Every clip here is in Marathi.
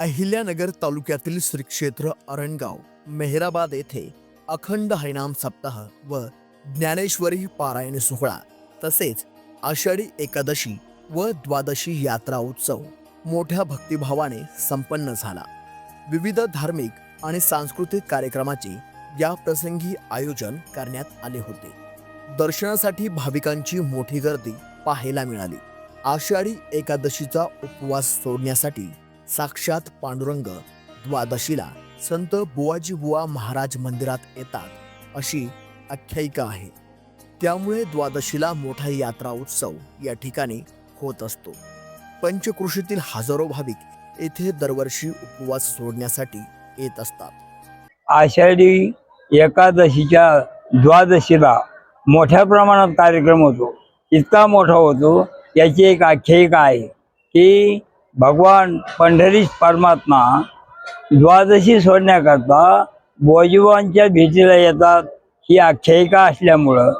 अहिल्यानगर तालुक्यातील श्री क्षेत्र अरणगाव मेहराबाद येथे अखंड हरिनाम सप्ताह व ज्ञानेश्वरी पारायण सोहळा तसेच आषाढी एकादशी व द्वादशी यात्रा उत्सव मोठ्या भक्तिभावाने संपन्न झाला. विविध धार्मिक आणि सांस्कृतिक कार्यक्रमाचे या प्रसंगी आयोजन करण्यात आले होते. दर्शनासाठी भाविकांची मोठी गर्दी पाहायला मिळाली. आषाढी एकादशीचा उपवास सोडण्यासाठी साक्षात पांडुरंग द्वादशीला संत बुवाजी बुवा महाराज मंदिरात येतात अशी आख्यायिका आहे. त्यामुळे द्वादशीला मोठा यात्रा उत्सव या ठिकाणी होत असतो. पंचकृषीतील हजारो भाविक येथे दरवर्षी उपवास सोडण्यासाठी येत असतात. आषाढी एकादशीच्या द्वादशीला मोठ्या प्रमाणात कार्यक्रम होतो. इतका मोठा होतो याची एक आख्यायिका आहे की भगवान पंढरीश परमात्मा द्वादशी सोडण्याकरता बोजीवांच्या भेटीला येतात ही आख्यायिका असल्यामुळं.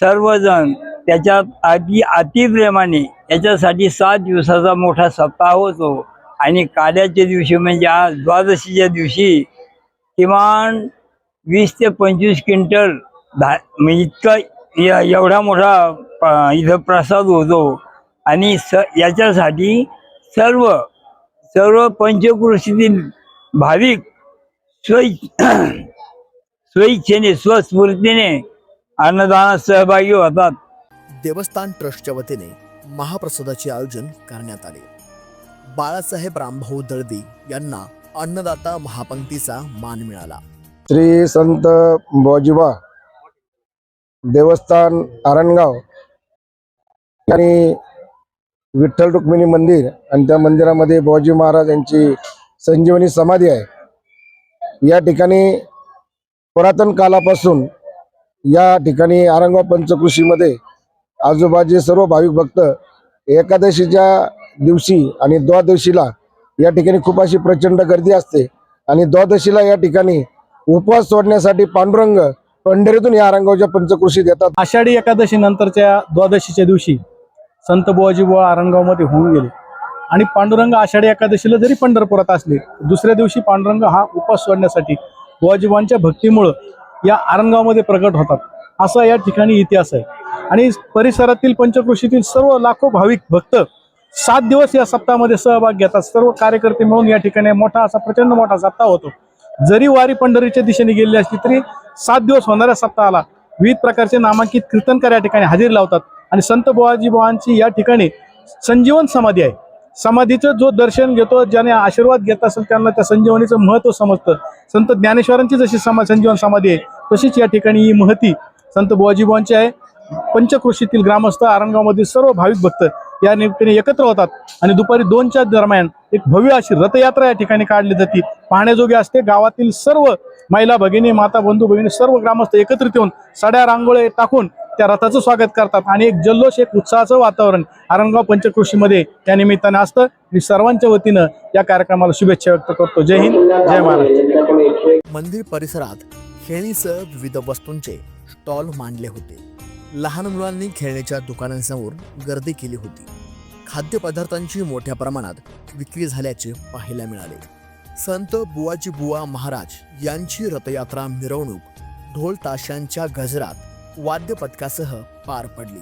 सर्वजण त्याच्यात अति अतिप्रेमाने याच्यासाठी सात दिवसाचा मोठा सप्ताह होतो. आणि काल्याच्या दिवशी म्हणजे आज द्वादशीच्या दिवशी किमान वीस ते पंचवीस क्विंटल धा म्हणजे इतका एवढा मोठा इथं प्रसाद होतो. आणि स याच्यासाठी सर्व सर्व पंचकृषीतील भाविक स्व स्वइच्छेने स्वस्फूर्तीने अन्नदानात सहभागी होतात. देवस्थान ट्रस्टच्या वतीने महाप्रसादाचे आयोजन करण्यात आले. बाळासाहेब रामभाऊ दळवी यांना अन्नदाता महापंक्तीचा मान मिळाला. श्री संत बोजिबा देवस्थान आरणगाव आणि विठ्ठल रुक्मिणी मंदिर आणि त्या मंदिरामध्ये बुवाजी महाराज यांची संजीवनी समाधी आहे. या ठिकाणी पुरातन कालापासून या ठिकाणी आरंगाव पंचकृषीमध्ये आजूबाजूचे सर्व भाविक भक्त एकादशीच्या दिवशी आणि द्वादशीला या ठिकाणी खूप अशी प्रचंड गर्दी असते आणि द्वादशीला या ठिकाणी उपवास सोडण्यासाठी पांडुरंग पंढरीतून या आरंगावच्या पंचकृषीत येतात. आषाढी एकादशी नंतरच्या द्वादशीच्या दिवशी संत बुवाजी बुवा आरंगावमध्ये होऊन गेले. आणि पांडुरंग आषाढी एकादशीला जरी पंढरपुरात असले दुसऱ्या दिवशी पांडुरंग हा उपवास सोडण्यासाठी बुवाजीबांच्या भक्तीमुळं या आरंगावमध्ये प्रकट होतात. असा या ठिकाणी इतिहास आहे. आणि परिसरातील पंचकृषीतील सर्व लाखो भाविक भक्त सात दिवस या सप्ताहामध्ये सहभाग घेतात. सर्व कार्यकर्ते मिळून या ठिकाणी मोठा असा प्रचंड मोठा सप्ताह होतो. जरी वारी पंढरीच्या दिशेने गेलेली असली तरी सात दिवस होणाऱ्या सप्ताहाला विविध प्रकारचे नामांकित कीर्तनकार या ठिकाणी हजेरी लावतात. आणि संत बुवाजी बुवांची या ठिकाणी संजीवन समाधी आहे. समाधीचं जो दर्शन घेतो ज्याने आशीर्वाद घेत असेल त्यांना त्या संजीवनीचं महत्त्व समजतं. संत ज्ञानेश्वरांची जशी समा संजीवन समाधी आहे तशीच या ठिकाणी ही महती संत बुवाजी बुवांची आहे. पंचकृषीतील ग्रामस्थ आरणगावमधील सर्व भाविक भक्त या निमित्ताने एकत्र होतात आणि दुपारी दोनच्या दरम्यान एक भव्य अशी रथयात्रा या ठिकाणी काढली जाते. पाहण्याजोगी असते गावातील सर्व महिला भगिनी माता बंधू भगिनी सर्व ग्रामस्थ एकत्रित येऊन सड्या रांगोळे टाकून त्या रथाचं स्वागत करतात. आणि एक जल्लोष एक उत्साहाचं वातावरण आरणगाव पंचकृषीमध्ये त्या निमित्ताने असतं. मी सर्वांच्या वतीनं या कार्यक्रमाला शुभेच्छा व्यक्त करतो. जय हिंद जय महाराष्ट्र. मंदिर परिसरात खेळणीसह विविध वस्तूंचे स्टॉल मांडले होते. लहान मुलांनी खेळण्याच्या दुकानांसमोर गर्दी केली होती. खाद्यपदार्थांची मोठ्या प्रमाणात विक्री झाल्याचे पाहायला मिळाले. संत बुवाजी बुवा महाराज यांची रथयात्रा मिरवणूक ढोल ताशांच्या गजरात वाद्यपथकासह पार पडली.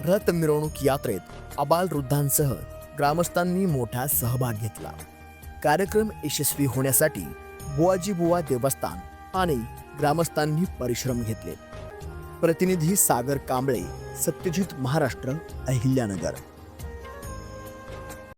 रथ मिरवणूक यात्रेत अबाल वृद्धांसह ग्रामस्थांनी मोठा सहभाग घेतला. कार्यक्रम यशस्वी होण्यासाठी बुवाजी बुवा देवस्थान आणि ग्रामस्थांनी परिश्रम घेतले. प्रतिनिधी सागर कांबळे सत्यजित महाराष्ट्र अहिल्यानगर.